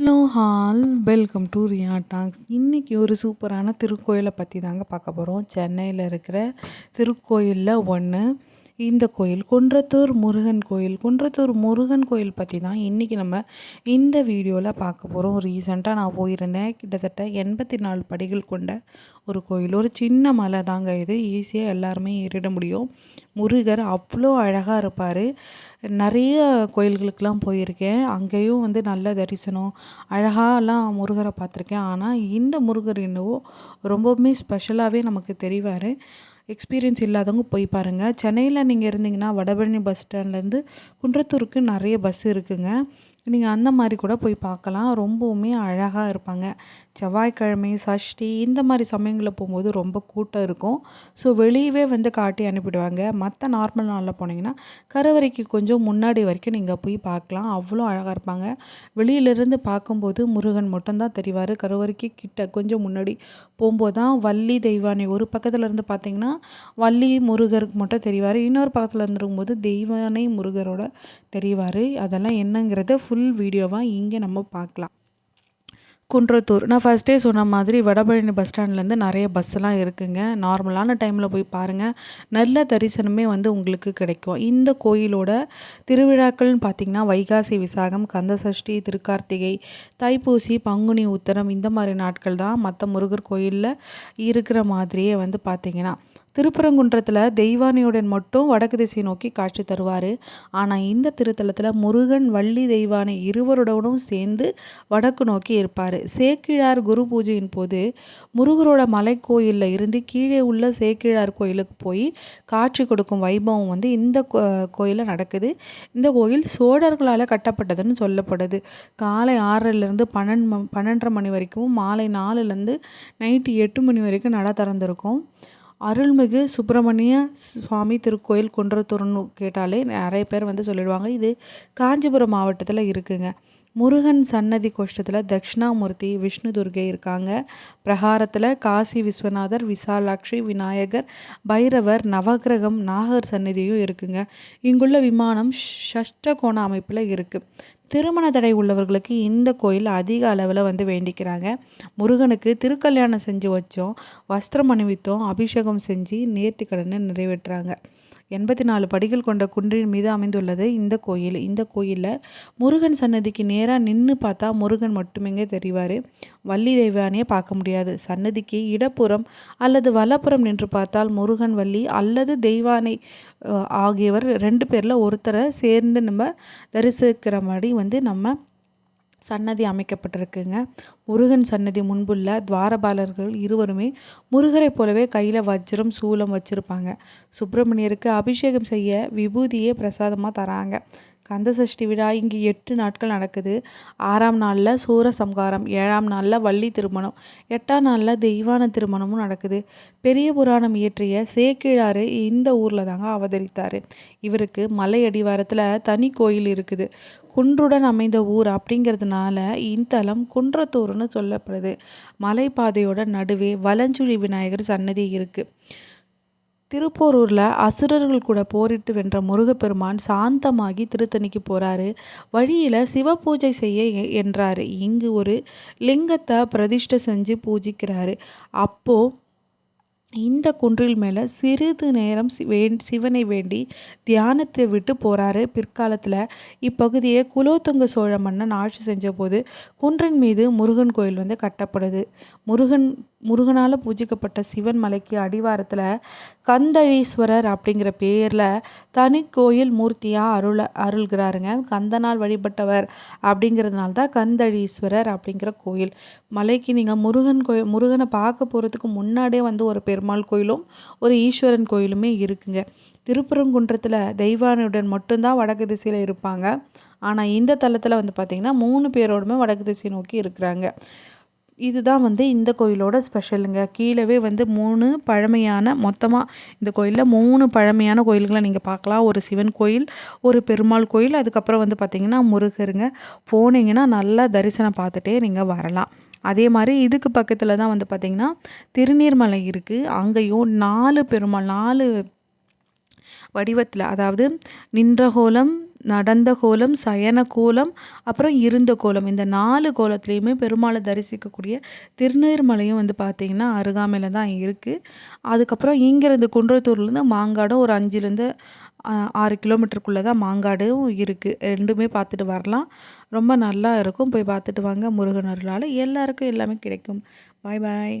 Hello all welcome to Riya talks. இன்றைக்கி ஒரு சூப்பரான திருக்கோயிலை பற்றி தாங்க பார்க்க போகிறோம் சென்னையில் இருக்கிற திருக்கோயிலில் ஒன்று இந்த கோயில் குன்றத்தூர் முருகன் கோயில் குன்றத்தூர் முருகன் கோயில் பற்றி தான் இன்றைக்கி நம்ம இந்த வீடியோவில் பார்க்க போகிறோம் ரீசெண்டாக நான் போயிருந்தேன். கிட்டத்தட்ட எண்பத்தி நாலு படிகள் கொண்ட ஒரு கோயில். ஒரு சின்ன மலை தாங்க இது. ஈஸியாக எல்லாருமே ஏறிட முடியும். முருகர் அவ்வளோ அழகாக இருப்பார். நிறைய கோயில்களுக்கெலாம் போயிருக்கேன். அங்கேயும் வந்து நல்ல தரிசனம் அழகாலாம் முருகரை பார்த்துருக்கேன். ஆனால் இந்த முருகர் என்னவோ ரொம்பவுமே ஸ்பெஷலாகவே நமக்கு தெரிவார். எக்ஸ்பீரியன்ஸ் இல்லாதவங்க போய் பாருங்கள் சென்னையில் நீங்கள் இருந்தீங்கன்னா வடபழனி பஸ் ஸ்டாண்ட்லேருந்து குன்றத்தூருக்கு நிறைய பஸ் இருக்குங்க. நீங்கள் அந்த மாதிரி கூட போய் பார்க்கலாம். ரொம்பவுமே அழகாக இருப்பாங்க. செவ்வாய்க்கிழமை சஷ்டி இந்த மாதிரி சமயங்களில் போகும்போது ரொம்ப கூட்டம் இருக்கும். ஸோ வெளியவே வந்து காட்டி அனுப்பிடுவாங்க. மற்ற நார்மல் நாளில் போனீங்கன்னா கருவறைக்கு கொஞ்சம் முன்னாடி வரைக்கும் நீங்கள் போய் பார்க்கலாம். அவ்வளோ அழகாக இருப்பாங்க. வெளியிலேருந்து பார்க்கும்போது முருகன் மட்டும்தான் தெரிவார். கருவறைக்கு கிட்ட கொஞ்சம் முன்னாடி போகும்போது தான் வள்ளி தெய்வானை ஒரு பக்கத்தில் இருந்து பார்த்தீங்கன்னா வள்ளி முருகருக்கு மட்டும் தெரிவார். இன்னொரு பக்கத்தில் இருந்துருக்கும்போது தெய்வானை முருகரோட தெரிவார். அதெல்லாம் என்னங்கிறத ஃபுல் ஃபுல் வீடியோவாக இங்கே நம்ம பார்க்கலாம். குன்றத்தூர். நான் ஃபஸ்ட்டே சொன்ன மாதிரி வடபழனி பஸ் ஸ்டாண்ட்லேருந்து நிறைய பஸ்ஸெல்லாம் இருக்குங்க. நார்மலான டைமில் போய் பாருங்கள் நல்ல தரிசனமே வந்து உங்களுக்கு கிடைக்கும். இந்த கோயிலோட திருவிழாக்கள்னு பார்த்திங்கன்னா வைகாசி விசாகம் கந்தசஷ்டி திருக்கார்த்திகை தைப்பூசி பங்குனி உத்தரம் இந்த மாதிரி நாட்கள் தான் மற்ற முருகர் கோயிலில் இருக்கிற மாதிரியே வந்து பார்த்திங்கன்னா திருப்பரங்குன்றத்தில் தெய்வானையுடன் மட்டும் வடக்கு திசை நோக்கி காட்சி தருவார். ஆனால் இந்த திருத்தலத்தில் முருகன் வள்ளி தெய்வானை இருவருடனும் சேர்ந்து வடக்கு நோக்கி இருப்பார் சேக்கிழார் குரு பூஜையின் போது முருகரோட மலை கோயிலில் இருந்து கீழே உள்ள சேக்கிழார் கோயிலுக்கு போய் காட்சி கொடுக்கும் வைபவம் வந்து இந்த கோயிலில் நடக்குது. இந்த கோயில் சோழர்களால் கட்டப்பட்டதுன்னு சொல்லப்படுது. காலை ஆறிலிருந்து பன்னெண்டு பன்னெண்டரை மணி வரைக்கும் மாலை நாலுலேருந்து நைட்டு எட்டு மணி வரைக்கும் நட திறந்திருக்கும். அருள்மிகு சுப்பிரமணிய சுவாமி திருக்கோயில் குன்றத்தூர்னு கேட்டாலே நிறைய பேர் வந்து சொல்லிடுவாங்க. இது காஞ்சிபுரம் மாவட்டத்தில் இருக்குங்க. முருகன் சன்னதி கோஷ்டத்தில் தட்சிணாமூர்த்தி விஷ்ணு துர்கை இருக்காங்க. பிரகாரத்தில் காசி விஸ்வநாதர் விசாலாட்சி விநாயகர் பைரவர் நவகிரகம் நாகர் சன்னதியும் இருக்குங்க. இங்குள்ள விமானம் ஷஷ்ட கோண அமைப்பில் இருக்குது திருமண தடை உள்ளவர்களுக்கு இந்த கோயில் அதிக அளவில் வந்து வேண்டிக்கிறாங்க. முருகனுக்கு திருக்கல்யாணம் செஞ்சு வச்சோம் வஸ்திரம் அணிவித்தோம் அபிஷேகம் செஞ்சு நேர்த்தி கடனை நிறைவேற்றுறாங்க. எண்பத்தி நாலு படிகள் கொண்ட குன்றின் மீது அமைந்துள்ளது இந்த கோயில். இந்த கோயிலில் முருகன் சன்னதிக்கு நேராக நின்று பார்த்தா முருகன் மட்டுமேங்க தெரிவார். வள்ளி தெய்வானையே பார்க்க முடியாது. சன்னதிக்கு இடப்புறம் அல்லது வலப்புறம் நின்று பார்த்தால் முருகன் வள்ளி அல்லது தெய்வானை ஆகியவர் ரெண்டு பேரில் ஒருத்தரை சேர்ந்து நம்ம தரிசிக்கிற மாதிரி வந்து நம்ம சன்னதி அமைக்கப்பட்டிருக்குங்க. முருகன் சன்னதி முன்புள்ள துவாரபாலர்கள் இருவருமே முருகரை போலவே கையில் வஜ்ரம் சூலம் வச்சுருப்பாங்க. சுப்பிரமணியருக்கு அபிஷேகம் செய்ய விபூதியே பிரசாதமாக தராங்க. கந்தசஷ்டி விழா இங்கு எட்டு நாட்கள் நடக்குது. ஆறாம் நாளில் சூரசம்காரம் ஏழாம் நாளில் வள்ளி திருமணம் எட்டாம் நாளில் தெய்வான திருமணமும் நடக்குது. பெரிய புராணம் இயற்றிய சேக்கிழாறு இந்த ஊரில் தாங்க அவதரித்தார். இவருக்கு மலை அடிவாரத்தில் தனி கோயில் இருக்குது. குன்றுடன் அமைந்த ஊர் அப்படிங்கிறதுனால இந்தலம் குன்றத்தூர்னு சொல்லப்படுது. மலைப்பாதையோட நடுவே வலஞ்சுழி விநாயகர் சன்னதி இருக்குது திருப்போரூரில் அசுரர்கள் கூட போரிட்டு வென்ற முருகப்பெருமான் சாந்தமாகி திருத்தணிக்கு போகிறாரு வழியில் சிவ பூஜை செய்ய என்றார். இங்கு ஒரு லிங்கத்தை பிரதிஷ்டை செஞ்சு பூஜிக்கிறாரு. அப்போது இந்த குன்றில் மேலே சிறிது நேரம் வேண் சிவனை வேண்டி தியானத்தை விட்டு போகிறாரு பிற்காலத்தில் இப்பகுதியை குலோத்துங்க சோழ மன்னன் ஆட்சி செஞ்ச போது குன்றின் மீது முருகன் கோயில் வந்து கட்டப்படுது. முருகன் முருகனால் பூஜிக்கப்பட்ட சிவன் மலைக்கு அடிவாரத்தில் கந்தழீஸ்வரர் அப்படிங்கிற பேரில் தனி கோயில் மூர்த்தியாக அருள அருள்கிறாருங்க. கந்தனால் வழிபட்டவர் அப்படிங்கிறதுனால தான் கந்தழீஸ்வரர் அப்படிங்கிற கோயில். மலைக்கு நீங்கள் முருகன் கோயில் முருகனை பார்க்க போகிறதுக்கு முன்னாடியே வந்து ஒரு பெருமாள் கோயிலும் ஒரு ஈஸ்வரன் கோயிலுமே இருக்குங்க. திருப்பரங்குன்றத்தில் தெய்வானுடன் மட்டும்தான் வடக்கு திசையில் இருப்பாங்க. ஆனால் இந்த தளத்தில் வந்து பார்த்திங்கன்னா மூணு பேரோடுமே வடக்கு திசை நோக்கி இருக்கிறாங்க. இதுதான் வந்து இந்த கோயிலோட ஸ்பெஷலுங்க. கீழவே வந்து மூணு பழமையான மொத்தமாக இந்த கோயிலில் மூணு பழமையான கோயில்களை நீங்கள் பார்க்கலாம். ஒரு சிவன் கோயில் ஒரு பெருமாள் கோயில் அதுக்கப்புறம் வந்து பார்த்திங்கன்னா முருகருங்க. போனீங்கன்னா நல்லா தரிசனம் பார்த்துட்டே நீங்கள் வரலாம். அதே மாதிரி இதுக்கு பக்கத்தில் தான் வந்து பார்த்திங்கன்னா திருநீர்மலை இருக்குது அங்கேயும் நாலு பெருமாள் நாலு வடிவத்தில் அதாவது நின்ற கோலம் நடந்த கோலம் சயன கோலம் அப்புறம் இருந்த கோலம் இந்த நாலு கோலத்துலேயுமே பெருமாளை தரிசிக்கக்கூடிய திருநீர்மலையும் வந்து பார்த்திங்கன்னா அருகாமையில் தான் இருக்குது அதுக்கப்புறம் இங்கேருந்து குன்றத்தூர்லேருந்து மாங்காடும் ஒரு அஞ்சுலேருந்து ஆறு கிலோமீட்டருக்குள்ளே தான் மாங்காடும் இருக்குது ரெண்டுமே பார்த்துட்டு வரலாம். ரொம்ப நல்லா இருக்கும். போய் பார்த்துட்டு வாங்க முருகன் அருளால். எல்லாருக்கும் எல்லாமே கிடைக்கும். பாய் பாய்